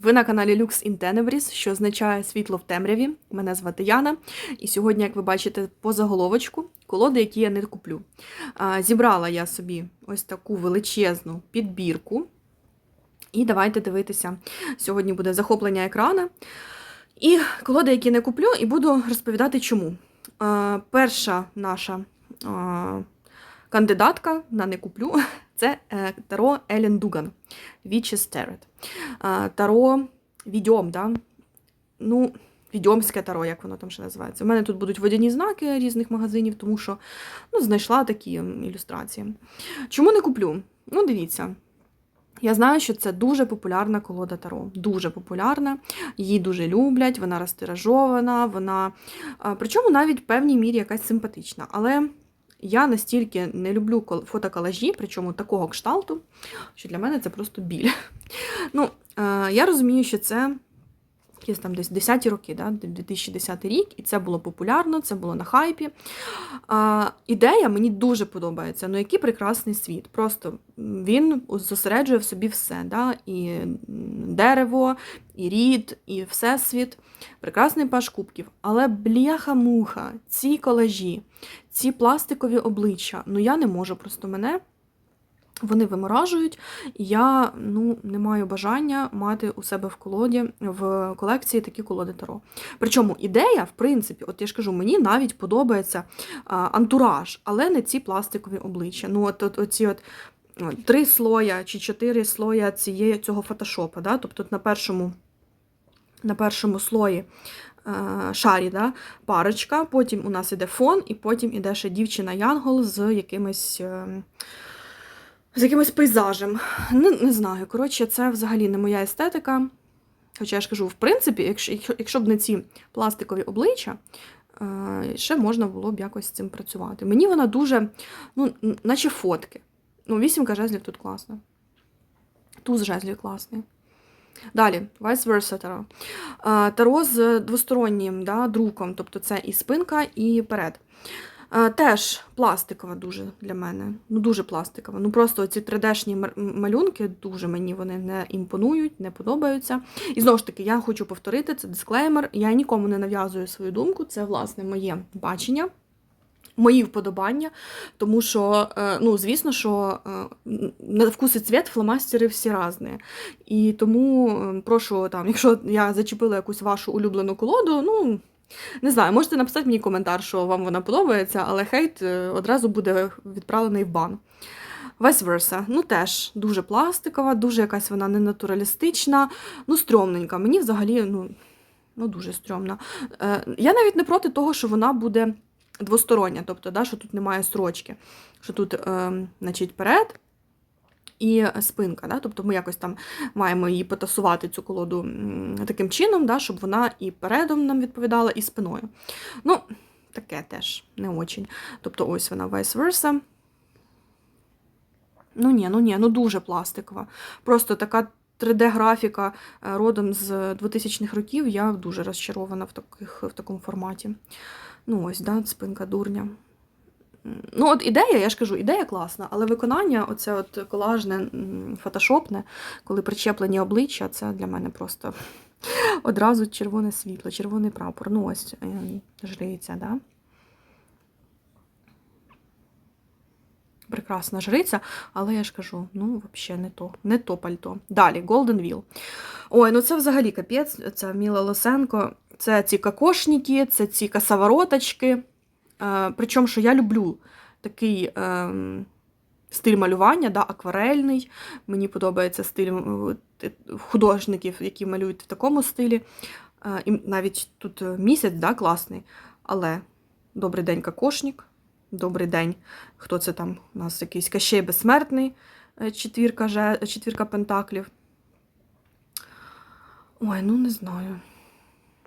Ви на каналі Lux in Tenebris, що означає світло в темряві. Мене звати Яна. І сьогодні, як ви бачите, по заголовочку колоди, які я не куплю. Зібрала я собі ось таку величезну підбірку. І давайте дивитися. Сьогодні буде захоплення екрана. І колоди, які не куплю, і буду розповідати, чому. Перша наша кандидатка на не куплю це е, Таро Елен Дуган. Witch's Tarot. Таро відьом, да? Ну, відьомське таро, як воно там ще називається. У мене тут будуть водяні знаки різних магазинів, тому що ну, знайшла такі ілюстрації. Чому не куплю? Ну, дивіться. Я знаю, що це дуже популярна колода Таро. Дуже популярна, її дуже люблять, вона розтиражована, вона. Причому навіть в певній мірі якась симпатична. Але я настільки не люблю кол- фотоколажі, причому такого кшталту, що для мене це просто біль. Ну, е, я розумію, що це якісь там десь 10-ті роки, да? 2010 рік, і це було популярно, це було на хайпі. А, ідея мені дуже подобається. Ну, який прекрасний світ. Просто він зосереджує в собі все. Да? І дерево, і рід, і всесвіт. Прекрасний паш кубків. Але бляха-муха, ці колажі, ці пластикові обличчя, ну я не можу просто мене. Вони виморажують, і я ну, не маю бажання мати у себе в колоді в колекції такі колоди Таро. Причому ідея, в принципі, от я ж кажу, мені навіть подобається а, антураж, але не ці пластикові обличчя. Ну, от, от оці от три слоя чи чотири слоя цієї цього фотошопа. Да? Тобто на першому, на першому слої е, шарі да? парочка, потім у нас іде фон, і потім іде ще дівчина-янгол з якимись. З якимось пейзажем. Не, не знаю. Коротше, це взагалі не моя естетика. Хоча я ж кажу, в принципі, якщо, якщо, якщо б не ці пластикові обличчя, е, ще можна було б якось з цим працювати. Мені вона дуже, ну, наче фотки. Ну, вісімка жезлів тут класна. Туз жезлів класний. Далі, vice versa таро. Е, Таро з двостороннім да, друком, тобто це і спинка, і перед. Е, Теж пластикова дуже для мене. Ну, дуже пластикова. Ну просто ці 3D-шні малюнки дуже мені вони не імпонують, не подобаються. І знову ж таки, я хочу повторити це дисклеймер. Я нікому не нав'язую свою думку, це власне моє бачення. Мої вподобання, тому що, е, ну, звісно, що е, на вкус і цвіт фломастери всі різні. І тому прошу, там, якщо я зачепила якусь вашу улюблену колоду, ну, не знаю, можете написати мені коментар, що вам вона подобається, але хейт е, одразу буде відправлений в бан. Vice versa. Ну теж дуже пластикова, дуже якась вона ненатуралістична, ну, стрьомненька. Мені взагалі, ну, ну дуже стрьомна. Е, я навіть не проти того, що вона буде двостороння, тобто, да, що тут немає строчки, що тут, е, значить, перед. І спинка, да? тобто ми якось там маємо її потасувати цю колоду таким чином, да? щоб вона і передом нам відповідала, і спиною. Ну, таке теж не очень. Тобто ось вона vice versa. Ну ні, ну ні, ну дуже пластикова. Просто така 3D-графіка е, родом з 2000-х років. Я дуже розчарована в, таких, в такому форматі. Ну ось, да, спинка дурня. Ну, от ідея, я ж кажу, ідея класна, але виконання, оце от колажне, фотошопне, коли причеплені обличчя, це для мене просто одразу червоне світло, червоний прапор. Ну ось е, жриця, да? Прекрасна жриця, але я ж кажу, ну, взагалі не то, не то пальто. Далі, Golden Wheel. Ой, ну це взагалі капець, це Міла Лосенко. Це ці кокошники, це ці косовороточки. Е, причому, що я люблю такий е, стиль малювання, да, акварельний. Мені подобається стиль е, художників, які малюють в такому стилі. І навіть тут місяць да, класний. Але добрий день, кокошник. Добрий день. Хто це там? У нас якийсь Кащей безсмертний, четвірка, четвірка пентаклів. Ой, ну не знаю.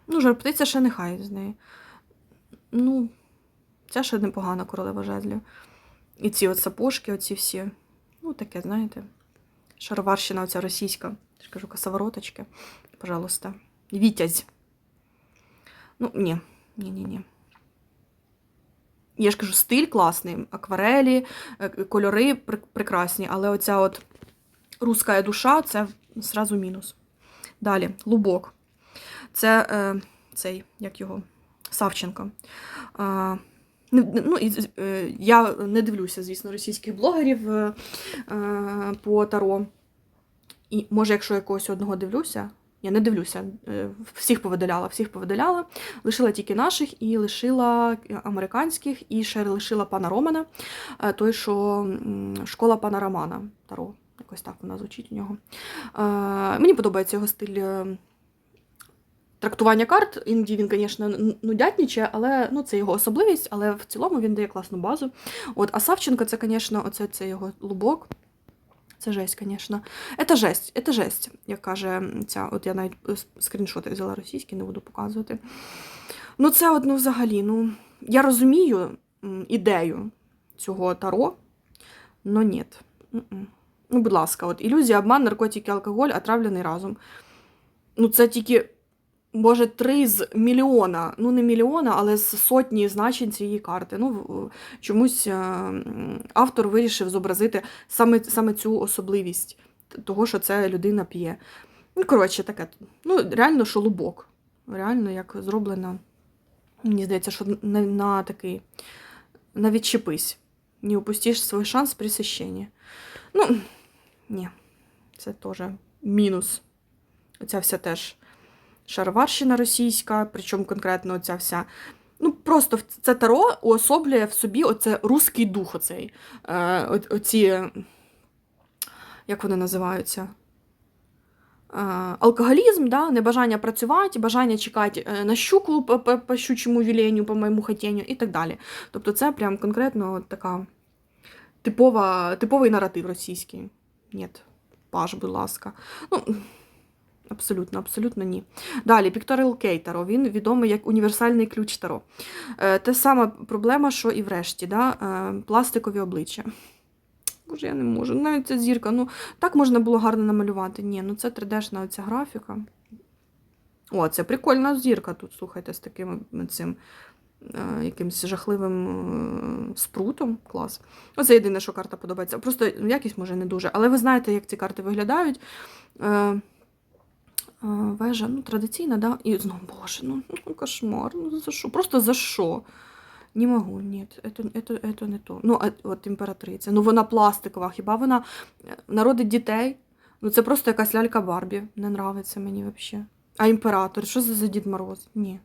Ну, жар птиця ще нехай з неї. Ну, ця ще непогана королева жезлів. І ці от сапожки, оці всі. Ну, таке, знаєте. Шароварщина оця російська. Я ж кажу, косовороточки. Пожалуйста. Вітязь. Ну, ні. Ні-ні-ні. Я ж кажу, стиль класний, акварелі, е, кольори пр- прекрасні, але оця от руська душа це зразу мінус. Далі, лубок. Це е, цей, як його, Савченко. Е, Ну, і, е, Я не дивлюся, звісно, російських блогерів е, е, по таро. І може, якщо якогось одного дивлюся, я не дивлюся, всіх повидаляла, всіх повидаляла, лишила тільки наших і лишила американських, і ще лишила пана Романа, той, що школа пана Романа Таро. Якось так вона звучить у нього. Мені подобається його стиль трактування карт. Іноді він, звісно, нудятнічає, але ну, це його особливість, але в цілому він дає класну базу. От, А Савченко, це, звісно, оце це його лубок. Це жесть, звісно. Це жесть, це жесть, як каже ця. От я навіть скріншоти взяла російські, не буду показувати. Ну, це от, ну, взагалі, ну, я розумію ідею цього таро, але ні. Ну, будь ласка, от ілюзія, обман, наркотики, алкоголь, отравлений разом. Ну, це тільки Боже, три з мільйона, ну не мільйона, але з сотні значень цієї карти. Ну, Чомусь е, автор вирішив зобразити саме саме цю особливість того, що це людина п'є. Ну, коротше, таке. Ну, реально шолубок. Реально, як зроблено. Мені здається, що на, на такий. На відчепись. Не упустиш свій шанс при священні. Ну, ні, це теж мінус. Оця вся теж шароварщина російська, причому конкретно ця вся. Ну, просто це таро уособлює в собі оце руський дух, оцей. Е, оці, як вони називаються? Е, алкоголізм, да, небажання працювати, бажання чекати е, на щуку по, щучому віленню, по моєму хотінню і так далі. Тобто це прям конкретно така типова, типовий наратив російський. Ні, паш, будь ласка. Ну, Абсолютно, абсолютно ні. Далі, Пікторил Кейтаро, він відомий як універсальний ключ Таро. Е, Те сама проблема, що і врешті, да? Е, пластикові обличчя. Боже, я не можу. Навіть ця зірка. ну Так можна було гарно намалювати. Ні, ну це 3D-шна оця графіка. О, це прикольна зірка тут, слухайте, з таким цим е, якимось жахливим спрутом. Клас. Оце єдине, що карта подобається. Просто якість може не дуже. Але ви знаєте, як ці карти виглядають. Вежа, ну, традиційна, да? І знову, боже, ну, ну кошмар, ну за що? Просто за що? Не можу, ні, це, це, це не то. Ну, а от імператриця. Ну, вона пластикова, хіба вона е, народить дітей? Ну, це просто якась лялька Барбі. Не нравиться мені взагалі. А імператор, що за, за Дід Мороз? Ні.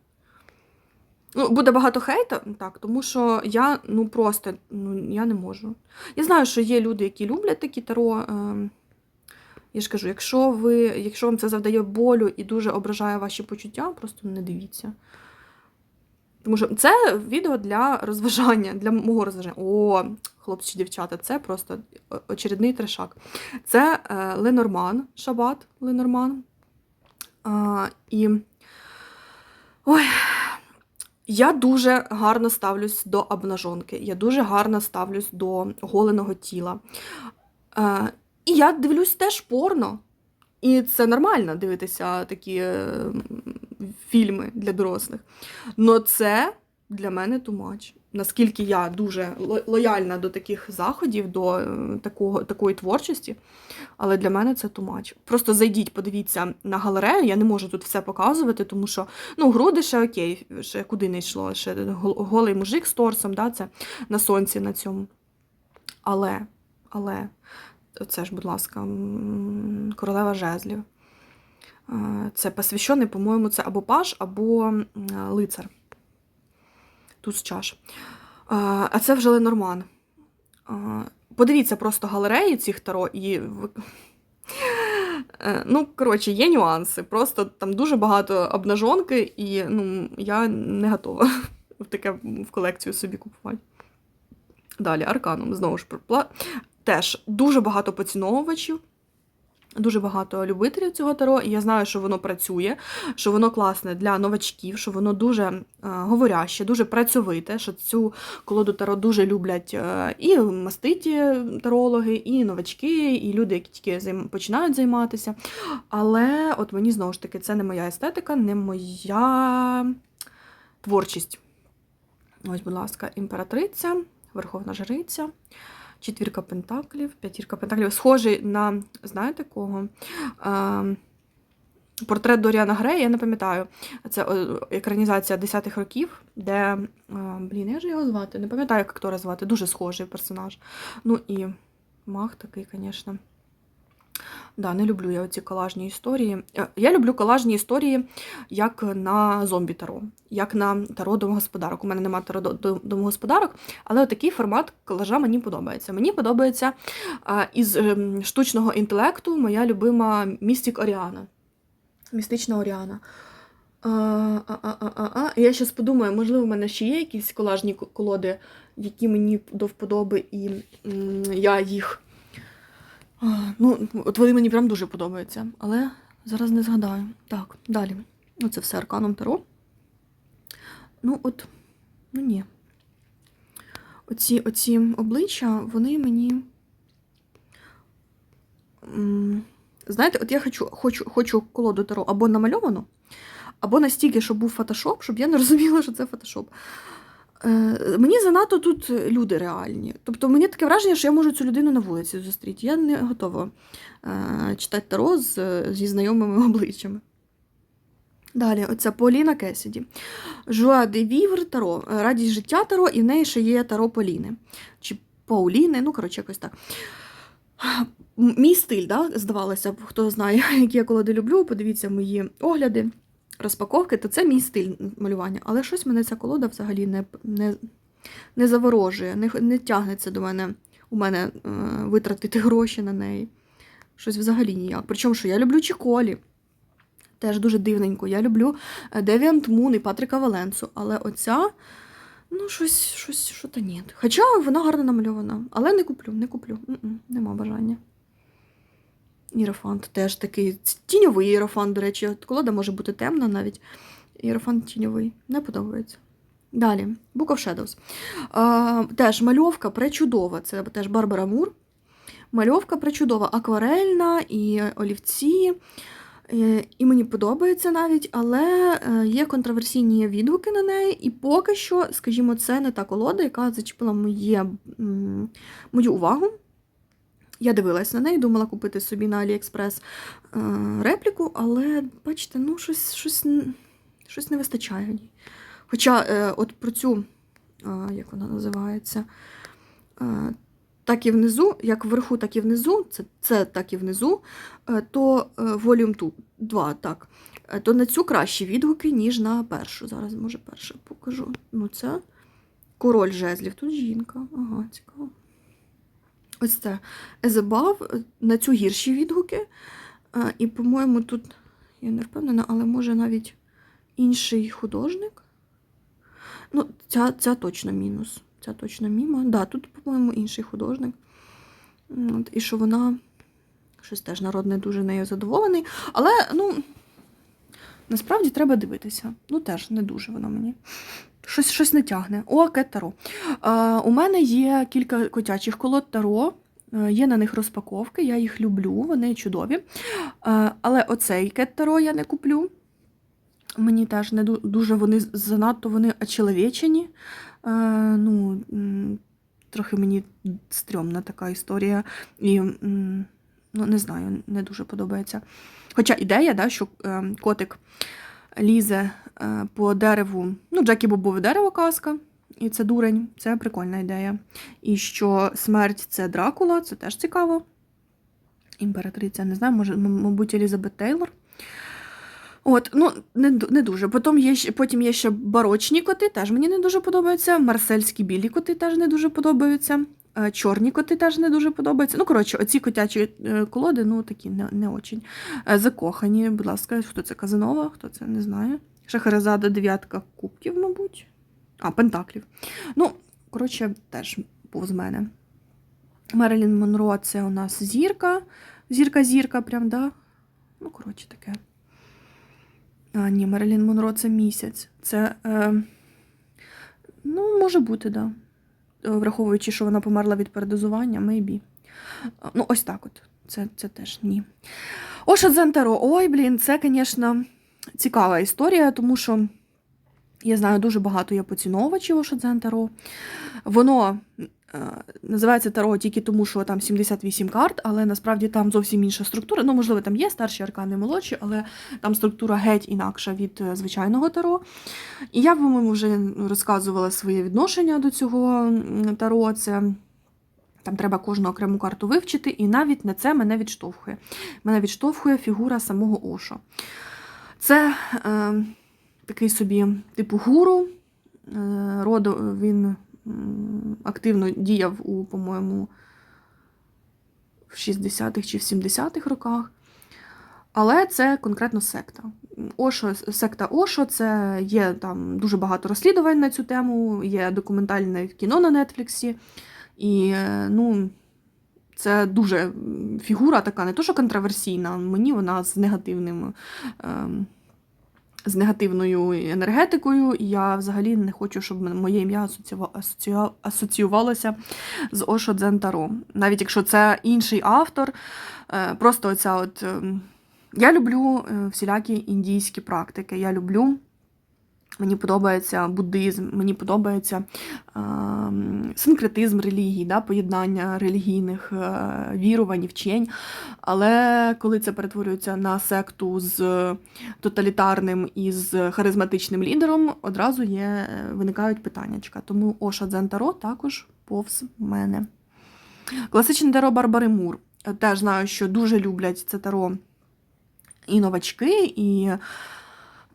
Ну, Буде багато хейта, так, тому що я ну просто ну, я не можу. Я знаю, що є люди, які люблять такі таро. Е я ж кажу, якщо ви, якщо вам це завдає болю і дуже ображає ваші почуття, просто не дивіться. Тому що це відео для розважання, для мого розважання. О, хлопці дівчата, це просто очередний трешак. Це е, Ленорман, Шабат Ленорман. А, І. Ой. Я дуже гарно ставлюсь до обнажонки, я дуже гарно ставлюсь до голеного тіла. Е, і я дивлюсь теж порно. І це нормально дивитися такі е, фільми для дорослих. Но це для мене тумач. Наскільки я дуже лояльна до таких заходів, до е, такого, такої творчості, але для мене це тумач. Просто зайдіть, подивіться на галерею, я не можу тут все показувати, тому що ну, груди ще окей, ще куди не йшло, ще голий мужик з торсом, да, це на сонці на цьому. Але, але Оце ж, будь ласка, королева жезлів. Це посвящений, по-моєму, це або паш, або лицар. Тут з чаш. А це вже Ленорман. Подивіться просто галереї цих таро і. Е, ну, коротше, є нюанси. Просто там дуже багато обнажонки, і ну, я не готова в таке в колекцію собі купувати. Далі, арканом, знову ж теж дуже багато поціновувачів. Дуже багато любителів цього таро, і я знаю, що воно працює, що воно класне для новачків, що воно дуже е, говоряще, дуже працьовите, що цю колоду таро дуже люблять е, і маститі тарологи, і новачки, і люди, які тільки починають займатися. Але от мені знову ж таки це не моя естетика, не моя творчість. Ось, будь ласка, імператриця, верховна жриця четвірка пентаклів, п'ятірка пентаклів. Схожий на, знаєте кого? Портрет Доріана Грея, я не пам'ятаю. Це екранізація 10-х років, де. Блін, як же його звати? Не пам'ятаю, як актора звати. Дуже схожий персонаж. Ну і мах такий, звісно. Да, не люблю я оці колажні історії. Е, Я люблю колажні історії як на зомбі таро, як на таро домогосподарок. У мене немає таро до- до- домогосподарок, але такий формат колажа мені подобається. Мені подобається із ем, штучного інтелекту моя любима містік Оріана. Містична Оріана. А, а, а, а, а. Я зараз подумаю, можливо, в мене ще є якісь колажні колоди, які мені до вподоби, і я їх. Ну, от вони мені прям дуже подобаються, але зараз не згадаю. Так, далі. Ну, це все арканом Таро. Ну, от, ну ні. Оці, оці обличчя, вони мені. Знаєте, от я хочу, хочу, хочу колоду Таро або намальовану, або настільки, щоб був фотошоп, щоб я не розуміла, що це фотошоп. Е, мені занадто тут люди реальні. Тобто мені таке враження, що я можу цю людину на вулиці зустріти. Я не готова е, читати таро з, зі знайомими обличчями. Далі, оця Поліна Кесіді. Жуа де Вівр Таро. е, Радість життя Таро, і в неї ще є Таро Поліни. Чи Пауліни, ну, коротше, якось так. Мій стиль, да, здавалося б, хто знає, які я колоди люблю, подивіться мої огляди, розпаковки, то це мій стиль малювання. Але щось мене ця колода взагалі не, не, не заворожує, не, не тягнеться до мене у мене е, витратити гроші на неї. Щось взагалі ніяк. Причому, що я люблю Чіколі. Теж дуже дивненько. Я люблю е, Девіант Мун і Патрика Валенсу, але оця, ну, щось, щось, що то ні. Хоча вона гарно намальована, але не куплю, не куплю. М-м, нема бажання. Іерофант теж такий тіньовий іерофант, до речі. Колода може бути темна навіть. Іерофант тіньовий. Не подобається. Далі, Book of Shadows. А, теж мальовка пречудова. Це теж Барбара Мур. Мальовка пречудова, акварельна і олівці. Е, І мені подобається навіть, але е, є контроверсійні відгуки на неї, і поки що, скажімо, це не та колода, яка зачепила моє, мою увагу. Я дивилась на неї, думала купити собі на AliExpress е, репліку, але бачите, ну щось, щось, щось не вистачає в. Хоча е, от про цю, е, як вона називається, так і внизу, як вверху, так і внизу, це, це так і внизу, то Volume 2, так, то на цю кращі відгуки, ніж на першу. Зараз, може, перше покажу. Ну, це король жезлів, тут жінка. Ага, цікаво. Ось це As е, на цю гірші відгуки. Е, І, по-моєму, тут, я не впевнена, але може навіть інший художник. Ну, ця, ця точно мінус. Ця точно міма. Да, тут, по-моєму, інший художник. От, і що вона щось теж народ не дуже нею задоволений. Але, ну, насправді треба дивитися. Ну, теж не дуже воно мені. Щось, щось не тягне. О, кет Таро. Е, у мене є кілька котячих колод Таро. Е, Є на них розпаковки, я їх люблю, вони чудові. Але оцей кет Таро я не куплю. Мені теж не дуже вони занадто вони очеловечені. Е, ну, трохи мені стрьомна така історія. І ну, не знаю, не дуже подобається. Хоча ідея, да, що е, котик лізе е, по дереву. Ну, Джекі Бобове дерево казка, і це дурень, це прикольна ідея. І що смерть це Дракула, це теж цікаво. Імператриця, не знаю, може, мабуть, Елізабет Тейлор. От, ну, не, не дуже. Потім є, потім є ще барочні коти, теж мені не дуже подобаються. Марсельські білі коти теж не дуже подобаються. Е, Чорні коти теж не дуже подобаються. Ну, коротше, оці котячі е, колоди, ну такі не, не очень. Е, Закохані, будь ласка, хто це Казанова, хто це не знаю. Шахерезада дев'ятка кубків, мабуть. А, Пентаклів. Ну, коротше, теж повз мене. Мерилін Монро це у нас зірка. Зірка-зірка, прям, да? Ну, коротше, таке. А, ні, Мерилін Монро це місяць. Це. Е, ну, може бути, да. Е, Враховуючи, що вона померла від передозування, maybe. Ну, ось так от. Це, це теж ні. Оша Дзентаро. Ой, блін, це, звісно, цікава історія, тому що я знаю дуже багато є поціновувачів Оша Дзентаро. Воно Е, Називається Таро тільки тому, що там 78 карт, але насправді там зовсім інша структура. Ну, можливо, там є старші аркани молодші, але там структура геть інакша від е, звичайного таро. І я, по-моєму, вже розказувала своє відношення до цього таро. Це там треба кожну окрему карту вивчити, і навіть не це мене відштовхує. Мене відштовхує фігура самого Ошо. Це е, такий собі типу гуру. Е, роду він активно діяв у, по-моєму, в 60-х чи в 70-х роках. Але це конкретно секта. Ошо, секта Ошо, це є там дуже багато розслідувань на цю тему, є документальне кіно на Нетфліксі. І ну, це дуже фігура така, не то, що контроверсійна, мені вона з негативним. ем, з негативною енергетикою, я взагалі не хочу, щоб моє ім'я асоціюва- асоціюва- асоціювалося з Ошо Дзен Таро. Навіть якщо це інший автор, е, просто оця от. ем, Я люблю е, всілякі індійські практики. Я люблю. Мені подобається буддизм, мені подобається ем, синкретизм релігій, да, поєднання релігійних е, вірувань, вчень. Але коли це перетворюється на секту з тоталітарним і з харизматичним лідером, одразу є, е, виникають питаннячка. Тому Оша Дзен Таро також повз мене. Класичне таро Барбари Мур. Е, Теж знаю, що дуже люблять це таро і новачки, і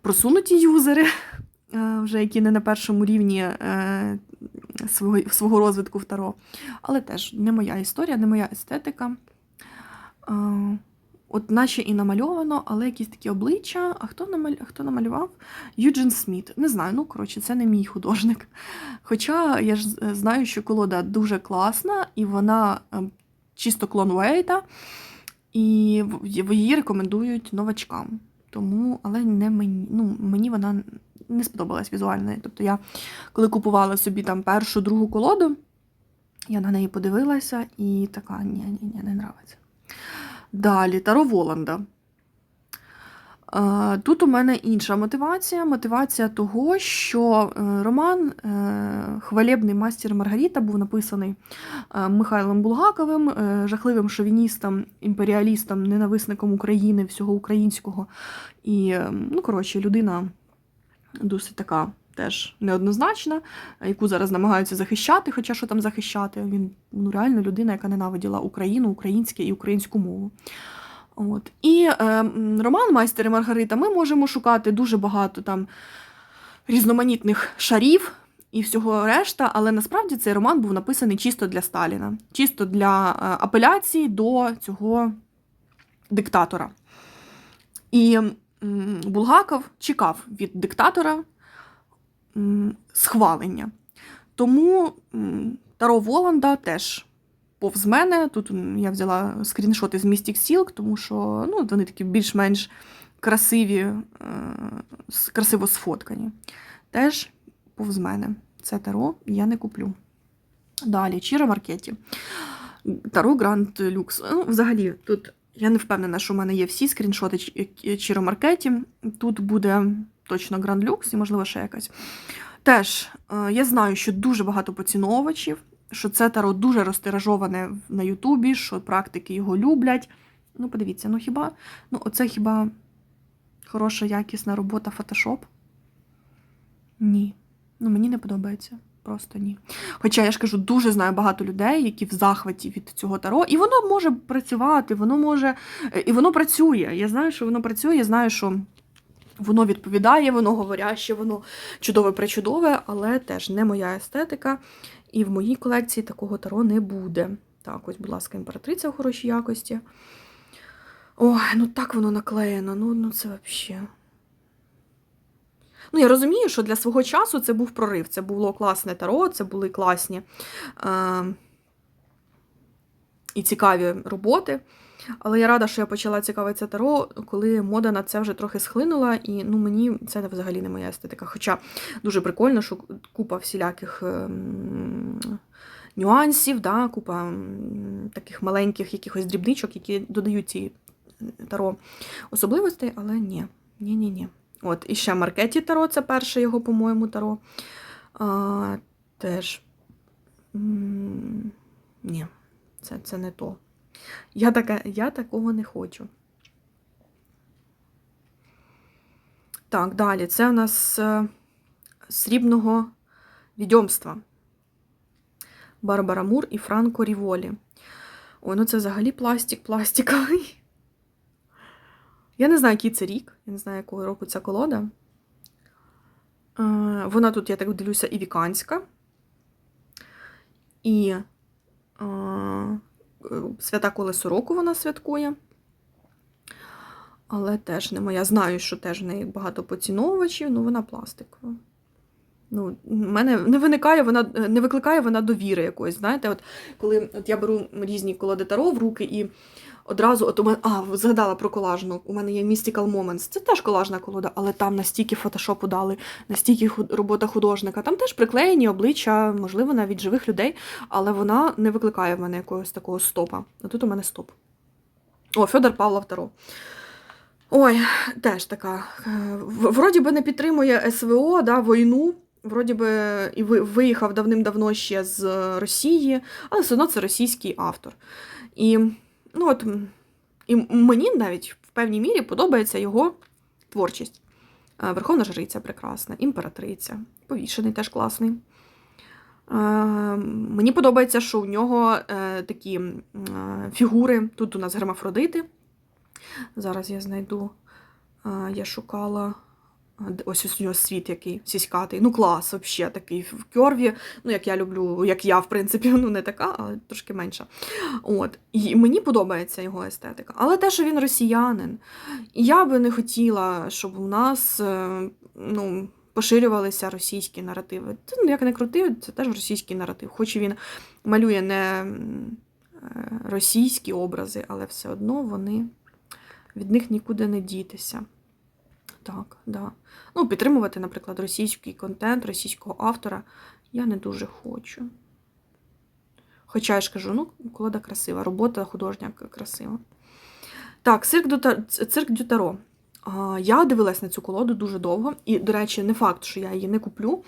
просунуті юзери, е, вже які не на першому рівні е, свого, свого розвитку в таро. Але теж не моя історія, не моя естетика. Е, От наче і намальовано, але якісь такі обличчя. А хто, намаль... хто намалював? Юджин Сміт. Не знаю, ну коротше, це не мій художник. Хоча я ж знаю, що колода дуже класна, і вона е, чисто клон Уейта, і її рекомендують новачкам. Тому, але не мені, ну, мені вона не сподобалась візуально. Тобто я, коли купувала собі там першу, другу колоду, я на неї подивилася і така, ні, ні, ні, не нравиться. Далі, Таро Воланда. Е, Тут у мене інша мотивація. Мотивація того, що е, роман е, Хвалебний мастер Маргарита був написаний Михайлом Булгаковим, жахливим шовіністом, імперіалістом, ненависником України, всього українського. І, ну, коротше, людина досить така теж неоднозначна, яку зараз намагаються захищати, хоча що там захищати. Він ну, реально людина, яка ненавиділа Україну, українське і українську мову. От. І е, роман Майстер і Маргарита ми можемо шукати дуже багато там різноманітних шарів і всього решта, але насправді цей роман був написаний чисто для Сталіна, чисто для е, апеляції до цього диктатора. І Булгаков чекав від диктатора схвалення. Тому Таро Воланда теж повз мене. Тут я взяла скріншоти з Mystic Silk, тому що ну, вони такі більш-менш красиві, е, красиво сфоткані. Теж повз мене. Це таро я не куплю. Далі, Чіра Маркеті. Таро Гранд Люкс. Ну, взагалі, тут я не впевнена, що в мене є всі скріншоти Ч- Чіро Маркеті. Тут буде точно Гранд Люкс і, можливо, ще якась. Теж е, я знаю, що дуже багато поціновувачів, що це таро дуже розтиражоване на Ютубі, що практики його люблять. Ну, подивіться, ну хіба ну, оце хіба хороша якісна робота Photoshop? Ні. Ну, мені не подобається. Просто ні. Хоча я ж кажу, дуже знаю багато людей, які в захваті від цього таро, і воно може працювати, воно може. е, І воно працює. Я знаю, що воно працює, я знаю, що воно відповідає, воно говоряще, воно чудове причудове, але теж не моя естетика. І в моїй колекції такого таро не буде. Так, ось, будь ласка, імператриця в хорошій якості. Ой, ну так воно наклеєно, ну, ну це взагалі. Ну, я розумію, що для свого часу це був прорив. Це було класне таро, це були класні е- і цікаві роботи. Але я рада, що я почала цікавитися таро, коли мода на це вже трохи схлинула, і ну, мені це взагалі не моя естетика. Хоча дуже прикольно, що купа всіляких ем, нюансів, да, купа таких маленьких якихось дрібничок, які додають ці таро особливостей, але ні. Ні-ні-ні. От, і ще Маркеті Таро, це перше його, по-моєму, таро. А, теж Ні, це, це не то. Я, таке, я такого не хочу. Так, далі. Це у нас е, срібного відьомства. Барбара Мур і Франко Ріволі. О, ну це взагалі пластик пластиковий. Я не знаю, який це рік. Я не знаю, якого року ця колода. Е, Вона тут, я так дивлюся, і віканська. І е, свята Колесо року вона святкує. Але теж не моя. Знаю, що теж в неї багато поціновувачів, ну вона пластикова. Ну, в мене не виникає вона, не викликає вона довіри якоїсь. Знаєте, от коли от я беру різні колоди таро в руки і одразу, от у мене, а, згадала про колажну. У мене є Mystical Moments. Це теж колажна колода, але там настільки фотошопу дали, настільки робота художника. Там теж приклеєні обличчя, можливо, навіть живих людей, але вона не викликає в мене якогось такого стопа. А тут у мене стоп. О, Федор Павлов Таро. Ой, теж така. е, Вроді би не підтримує СВО, да, війну. Вроді би і виїхав давним-давно ще з Росії, але все одно це російський автор. І, ну от, і мені навіть в певній мірі подобається його творчість. Верховна жриця прекрасна, імператриця, повішений теж класний. Мені подобається, що у нього е, такі фігури. Тут у нас гермафродити. Зараз я знайду. Я шукала. А, Ось ось у нього світ який сіськатий. Ну, клас, взагалі, такий в кьорві. Ну, як я люблю, як я, в принципі, ну не така, але трошки менша. От. І мені подобається його естетика. Але те, що він росіянин, я би не хотіла, щоб у нас е, ну, поширювалися російські наративи. Ну, як не крути, це теж російський наратив. Хоч він малює не е, російські образи, але все одно вони від них нікуди не дітися. Так, да. Ну, підтримувати, наприклад, російський контент, російського автора я не дуже хочу. Хоча я ж кажу, ну, колода красива, робота художня красива. Так, цирк Дю, цирк Дю Таро. А, Я дивилась на цю колоду дуже довго, і, до речі, не факт, що я її не куплю.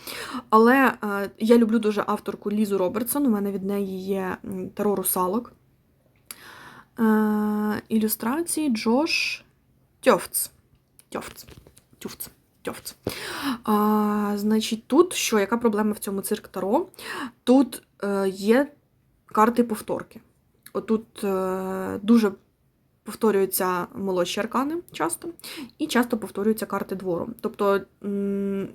Але я люблю дуже авторку Лізу Робертсон. У мене від неї є таро русалок. Ілюстрації Джош Тьофц. Тьофц. Тюфц. Тьофц. А, значить, тут що, яка проблема в цьому цирк Таро? Тут е, є карти повторки. Отут е, дуже повторюються молодші аркани часто, і часто повторюються карти двору. Тобто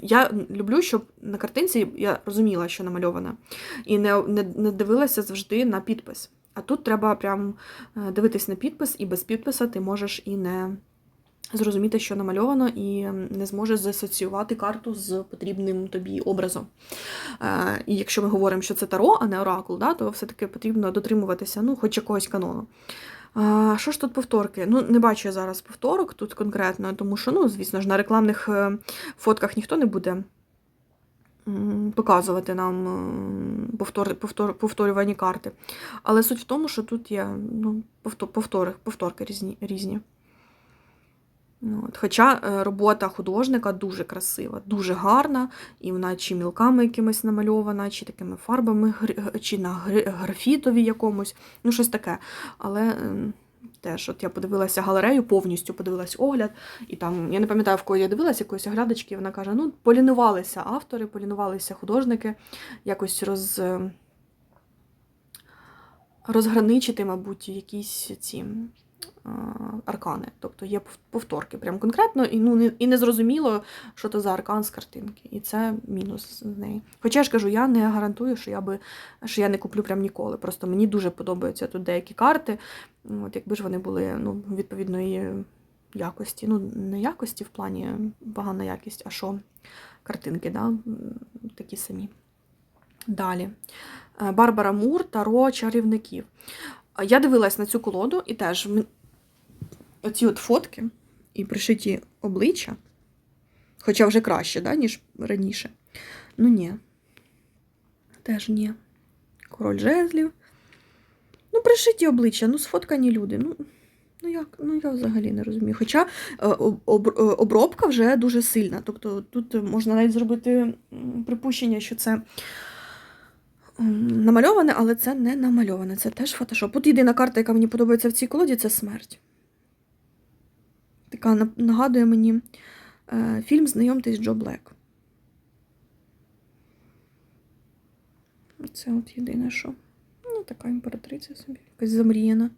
я люблю, щоб на картинці я розуміла, що намальована, і не, не, не дивилася завжди на підпис. А тут треба прям е, дивитись на підпис, і без підписа ти можеш і не зрозуміти, що намальовано, і не зможеш засоціювати карту з потрібним тобі образом. Е, І якщо ми говоримо, що це таро, а не оракул, да, то все-таки потрібно дотримуватися ну, хоч якогось канону. Що ж тут повторки? Ну, не бачу я зараз повторок тут конкретно, тому що, ну, звісно ж, на рекламних е, фотках ніхто не буде показувати нам повтор, повтор, повторювані карти. Але суть в тому, що тут є ну, повтор, повтори, повторки різні. різні. Ну, От. Хоча е, робота художника дуже красива, дуже гарна, і вона чи мілками якимись намальована, чи такими фарбами, чи на графітові якомусь, ну щось таке. Але ем, теж, от я подивилася галерею, повністю подивилась огляд, і там, я не пам'ятаю, в кого я дивилася, якоїсь оглядачки, вона каже: ну, полінувалися автори, полінувалися художники, якось роз. е, Розграничити, мабуть, якісь ці аркани. Тобто є повторки прям конкретно, і, ну, не, і не що то за аркан з картинки. І це мінус з неї. Хоча я ж кажу, я не гарантую, що я би що я не куплю прям ніколи. Просто мені дуже подобаються тут деякі карти. От якби ж вони були ну, відповідної якості. Ну, не якості в плані погана якість, а що картинки, да? такі самі. Далі. Е, Барбара Мур, Таро чарівників. Я дивилась на цю колоду і теж оці от фотки і пришиті обличчя, хоча вже краще, да, ніж раніше. Ну ні. Теж ні. Король жезлів. Ну, пришиті обличчя, ну, сфоткані люди. Ну, ну як? Ну, я взагалі не розумію. Хоча е, е, обробка вже дуже сильна. Тобто тут можна навіть зробити припущення, що це намальоване, але це не намальоване, це теж фотошоп. От єдина карта, яка мені подобається в цій колоді, це смерть. Така нагадує мені е, фільм Знайомтесь Джо Блек. Це от єдине, що. Ну, така імператриця собі, якась замріяна.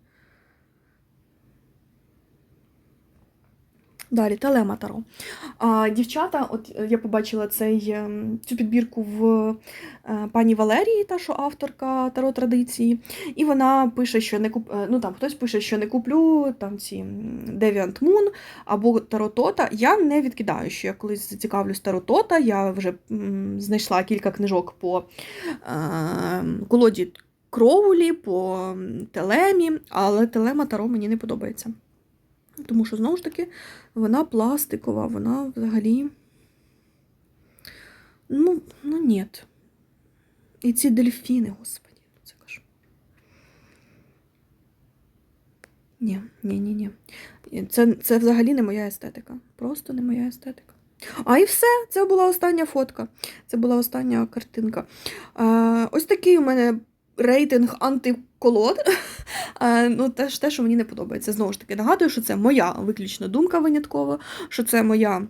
Далі, Телема Таро. А, дівчата, от е, я побачила цей, ем, цю підбірку в е, пані Валерії, та що авторка Таро традиції, і вона пише, що не куп... е, ну там хтось пише, що не куплю там ці Deviant Moon або Таро Тота. Я не відкидаю, що я колись зацікавлюсь Таро Тота. Я вже знайшла кілька книжок по колоді Кроулі, по Телемі, але Телема Таро мені не подобається. Тому що, знову ж таки, вона пластикова, вона взагалі. Ну, ну ні. І ці дельфіни, господі, ну це кошмар. Ні, ні, ні, ні. Це, це взагалі не моя естетика. Просто не моя естетика. А і все, це була остання фотка. Це була остання картинка. Ось такий у мене рейтинг антиколод. Ну, теж те, що мені не подобається. Знову ж таки, нагадую, що це моя виключно думка винятково, що це моя.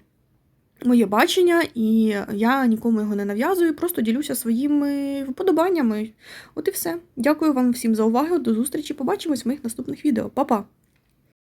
Моє бачення, і я нікому його не нав'язую, просто ділюся своїми вподобаннями. От і все. Дякую вам всім за увагу. До зустрічі. Побачимось в моїх наступних відео. Па-па!